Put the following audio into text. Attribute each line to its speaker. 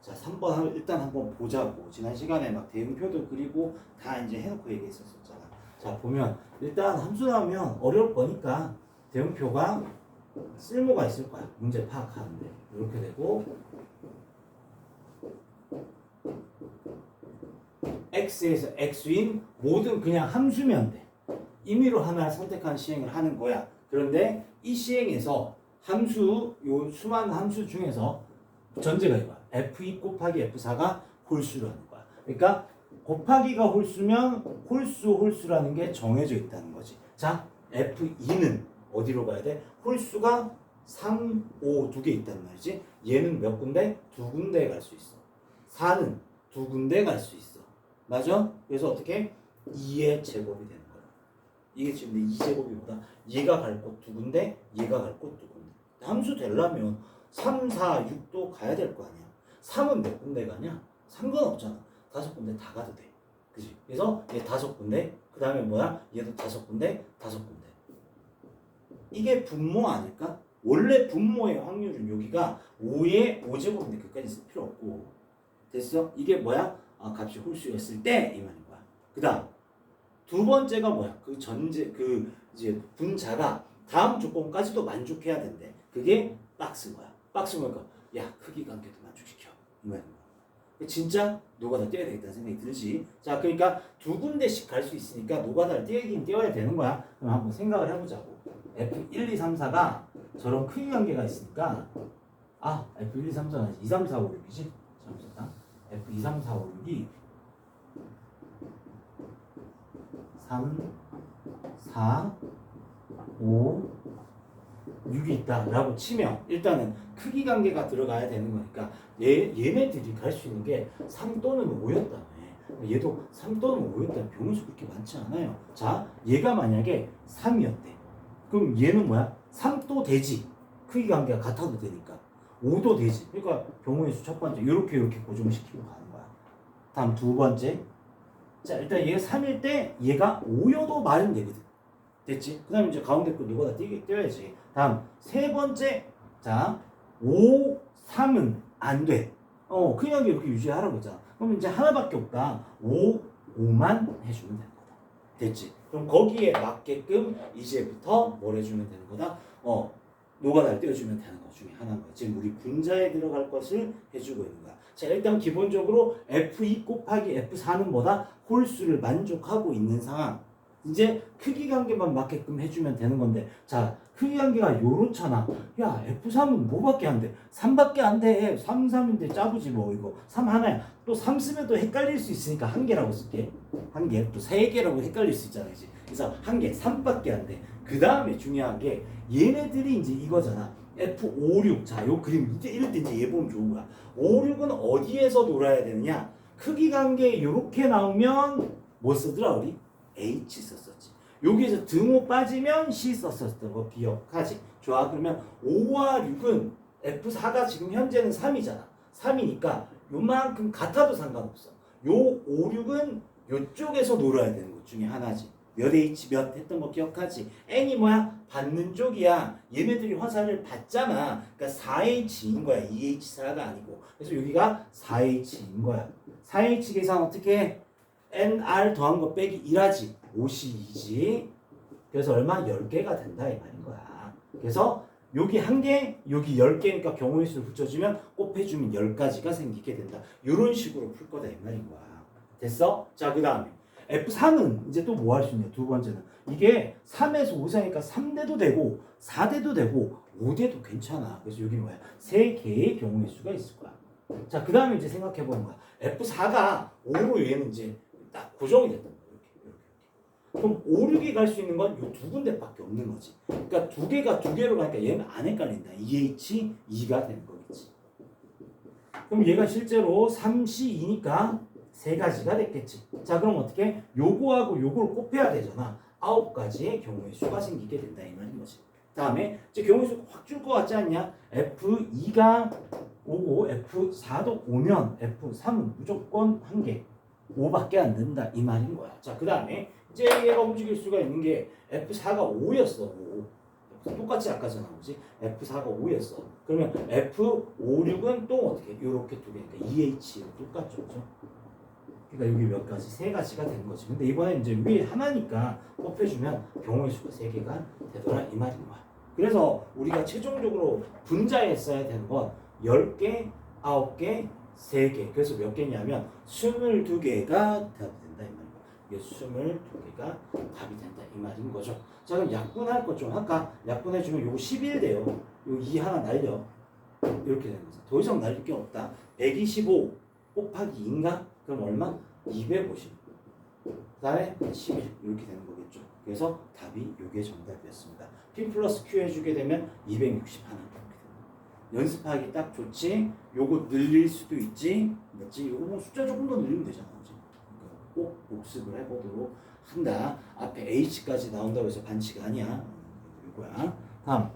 Speaker 1: 자, 3번 한- 일단 한번 보자고. 지난 시간에 막 대응표도 그리고 다 이제 해놓고 얘기했었잖아. 자, 보면 일단 함수 나오면 어려울 거니까 대응표가 쓸모가 있을 거야. 문제 파악하는데. 이렇게 되고 x에서 x인 모든 그냥 함수면 돼. 임의로 하나를 선택한 시행을 하는 거야. 그런데 이 시행에서 함수 요 수많은 함수 중에서 전제가 이거야. F2 곱하기 f4가 홀수라는 거야. 그러니까 곱하기가 홀수면 홀수 홀수라는 게 정해져 있다는 거지. 자, f2는 어디로 가야 돼? 홀수가 3, 5 두 개 있단 말이지. 얘는 몇 군데? 두 군데 갈 수 있어. 4는 두 군데 갈 수 있어. 맞아? 그래서 어떻게? 2의 제곱이 되는 거야. 이게 지금 내 2제곱이보다 얘가 갈 곳 두 군데, 얘가 갈 곳 두 군데. 함수 되려면 3, 4, 6도 가야 될 거 아니야. 3은 몇 군데 가냐? 상관없잖아. 다섯 군데 다 가도 돼. 그지? 그래서 얘 다섯 군데, 그 다음에 뭐야? 얘도 다섯 군데, 다섯 군데. 이게 분모 아닐까? 원래 분모의 확률은 여기가 5의 5제곱인데 그까지 쓸 필요 없고. 됐어? 이게 뭐야? 아, 값이 홀수였을 때 이 말인 거야. 그 다음. 두 번째가 뭐야? 그 전제, 그 이제 분자가 다음 조건까지도 만족해야 된대. 그게 박스 거야. 박스 뭐니까? 야, 크기 관계도 만족시켜. 이 말인 거야. 진짜 노가다 떼야 되겠다는 생각이 들지. 자, 그러니까 두 군데씩 갈 수 있으니까 노가다를 떼긴 떼어야 되는 거야. 그럼 한번 생각을 해보자고. F1, 2, 3, 4가 저런 크기 관계가 있으니까 아, F1, 2, 3, 4가 2, 3, 4, 5, 6이지? 잠시만. F2, 3, 4, 5, 6이 3, 4, 5, 6이 있다라고 치면 일단은 크기 관계가 들어가야 되는 거니까 얘, 얘네들이 갈 수 있는 게 3 또는 5였다며. 얘도 3 또는 5였다면 병원수 그렇게 많지 않아요. 자 얘가 만약에 3이었대. 그럼 얘는 뭐야? 3도 되지. 크기 관계가 같아도 되니까. 5도 되지. 그러니까 병원의 수 첫 번째. 이렇게 이렇게 고정시키고 가는 거야. 다음 두 번째. 자 일단 얘가 3일 때 얘가 5여도 말은 되거든 됐지? 그 다음에 이제 가운데 거 이거다 띄, 띄어야지 다음 세 번째 자 5, 3은 안 돼. 어, 그냥 이렇게 유지하라고 했잖아. 그럼 이제 하나밖에 없다. 5, 5만 해주면 되는 거다. 됐지? 그럼 거기에 맞게끔 이제부터 뭘 해주면 되는 거다? 어, 노가다를 떼어주면 되는 것 중에 하나인 거야. 지금 우리 분자에 들어갈 것을 해주고 있는 거야. 자, 일단 기본적으로 F2 곱하기 F4는 뭐다? 홀수를 만족하고 있는 상황. 이제 크기 관계만 맞게끔 해주면 되는 건데, 자, 크기 관계가 요렇잖아. 야, F3은 뭐밖에 안 돼? 3밖에 안 돼. 3, 3인데 짜부지 뭐 이거. 3 하나야. 또 3 쓰면 또 헷갈릴 수 있으니까 한 개라고 쓸게. 한 개. 또 세 개라고 헷갈릴 수 있잖아. 그지? 그래서 한 개, 3밖에 안 돼. 그 다음에 중요한 게 얘네들이 이제 이거잖아. F56. 자, 요 그림 이제 이럴 때 이제 얘 보면 좋은 거야. 56은 어디에서 놀아야 되느냐? 크기 관계 요렇게 나오면 뭐 쓰더라 우리? H 썼었지. 여기에서 등호 빠지면 C 썼었던 거 기억하지. 좋아. 그러면 5와 6은 F4가 지금 현재는 3이잖아. 3이니까 요만큼 같아도 상관없어. 요 5, 6은 요쪽에서 놀아야 되는 것 중에 하나지. 몇 H 몇 했던 거 기억하지? N이 뭐야? 받는 쪽이야. 얘네들이 화살을 받잖아. 그러니까 4H인 거야. 2H4가 아니고. 그래서 여기가 4H인 거야. 4H 계산 어떻게 해? NR 더한 거 빼기 1하지. 52지. 그래서 얼마? 10개가 된다 이 말인 거야. 그래서 여기 한 개, 여기 10개니까 경우의 수를 붙여주면 곱해주면 10가지가 생기게 된다. 이런 식으로 풀 거다 이 말인 거야. 됐어? 자, 그 다음에 F3은 이제 또 뭐 할 수 있냐? 두 번째는 이게 3에서 5 사이니까 3대도 되고 4대도 되고 5대도 괜찮아. 그래서 여기 뭐야? 세 개의 경우의 수가 있을 거야. 자, 그 다음에 이제 생각해 보는 거야. F4가 5로 얘는 이제 딱 고정이 이렇게. 그럼 5, 6이 갈 수 있는 건 이 두 군데밖에 없는 거지. 그러니까 두 개가 두 개로 가니까 얘는 안 헷갈린다. 2H, 2가 되는 거겠지. 그럼 얘가 실제로 3C2니까 세 가지가 됐겠지. 자, 그럼 어떻게? 요거하고 요걸 곱해야 되잖아. 아홉 가지의 경우의 수가 생기게 된다 이 말인 거지. 다음에 이제 경우의 수 확 줄 것 같지 않냐? F2가 오고 F4도 오면 F3은 무조건 한 개. 5밖에 안 된다 이 말인 거야. 자, 그 다음에 이제 얘가 움직일 수가 있는 게 F4가 5였어. 5. 똑같이 아까잖아, 그지? F4가 5였어. 그러면 F56은 또 어떻게? 이렇게 두 개니까 2H 똑같죠, 그죠? 그러니까 여기 몇 가지? 세 가지가 되는 거지. 근데 이번에 이제 위에 하나니까 곱해주면 경우의 수가 세 개가 되더라 이 말인 거야. 그래서 우리가 최종적으로 분자했어야 되는 건 10개, 9개, 3개. 그래서 몇 개냐면 22개가 답이 된다 이. 이게 22개가 답이 된다 이 말인 거죠. 자 그럼 약분할 것 좀 할까? 약분해 주면 요거 11 돼요. 요 2 하나 날려. 이렇게 되는 거죠. 더 이상 날릴 게 없다. 125 곱하기 2인가? 그럼 얼마? 250. 그 다음에 11 이렇게 되는 거겠죠. 그래서 답이 요게 정답이었습니다. P 플러스 Q 해주게 되면 260 하나. 연습하기 딱 좋지. 요거 늘릴 수도 있지. 맞지? 요거 뭐 숫자 조금 더 늘리면 되잖아. 그러니까 꼭 복습을 해보도록 한다. 앞에 H까지 나온다고 해서 반칙 아니야. 요거야. 다음